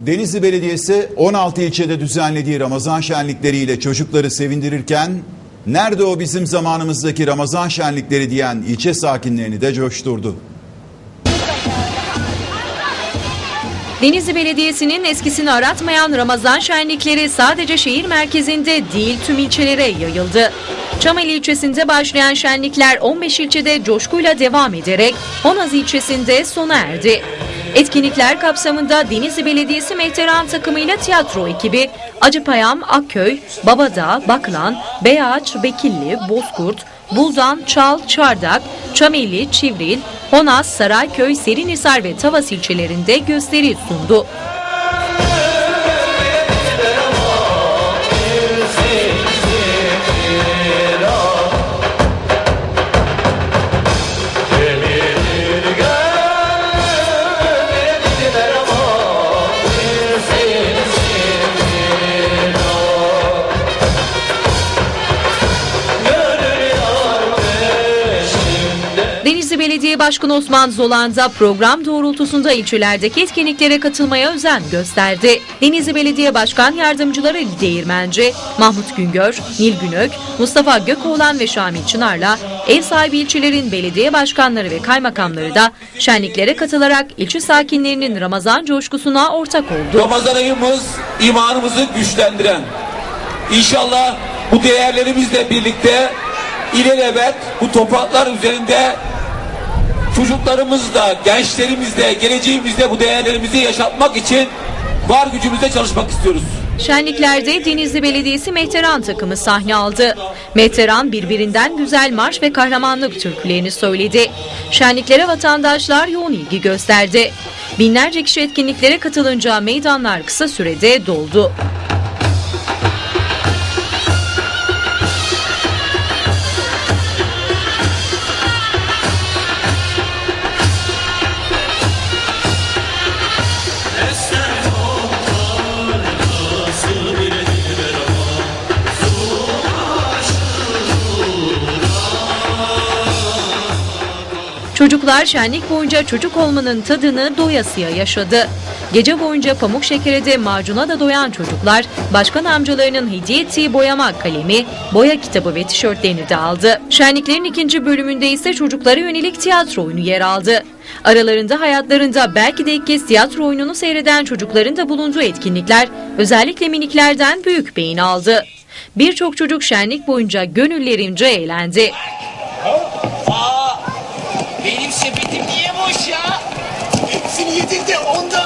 Denizli Belediyesi 16 ilçede düzenlediği Ramazan şenlikleriyle çocukları sevindirirken nerede o bizim zamanımızdaki Ramazan şenlikleri diyen ilçe sakinlerini de coşturdu. Denizli Belediyesi'nin eskisini aratmayan Ramazan şenlikleri sadece şehir merkezinde değil tüm ilçelere yayıldı. Çameli ilçesinde başlayan şenlikler 15 ilçede coşkuyla devam ederek Honaz ilçesinde sona erdi. Etkinlikler kapsamında Denizli Belediyesi Mehteran takımıyla tiyatro ekibi Acıpayam, Akköy, Babadağ, Baklan, Beyağaç, Bekilli, Bozkurt, Buldan, Çal, Çardak, Çameli, Çivril, Honaz, Sarayköy, Serinhisar ve Tavas ilçelerinde gösteri sundu. Denizli Belediye Başkanı Osman Zolan da program doğrultusunda ilçelerdeki etkinliklere katılmaya özen gösterdi. Denizli Belediye Başkan Yardımcıları Ali Değirmenci, Mahmut Güngör, Nil Günök, Mustafa Gökoğlan ve Şamil Çınar'la ev sahibi ilçelerin belediye başkanları ve kaymakamları da şenliklere katılarak ilçe sakinlerinin Ramazan coşkusuna ortak oldu. Ramazan ayımız imanımızı güçlendiren. İnşallah bu değerlerimizle birlikte ilelebet bu topraklar üzerinde çocuklarımızla, gençlerimizle, geleceğimizde bu değerlerimizi yaşatmak için var gücümüzle çalışmak istiyoruz. Şenliklerde Denizli Belediyesi Mehteran takımı sahne aldı. Mehteran birbirinden güzel marş ve kahramanlık türkülerini söyledi. Şenliklere vatandaşlar yoğun ilgi gösterdi. Binlerce kişi etkinliklere katılınca meydanlar kısa sürede doldu. Çocuklar şenlik boyunca çocuk olmanın tadını doyasıya yaşadı. Gece boyunca pamuk şekere macuna da doyan çocuklar başkan amcalarının hediye ettiği boyama kalemi, boya kitabı ve tişörtlerini de aldı. Şenliklerin ikinci bölümünde ise çocuklara yönelik tiyatro oyunu yer aldı. Aralarında hayatlarında belki de ilk kez tiyatro oyununu seyreden çocukların da bulunduğu etkinlikler özellikle miniklerden büyük beğeni aldı. Birçok çocuk şenlik boyunca gönüllerince eğlendi. Sepetim niye boş ya? Hepsini yedin de ondan.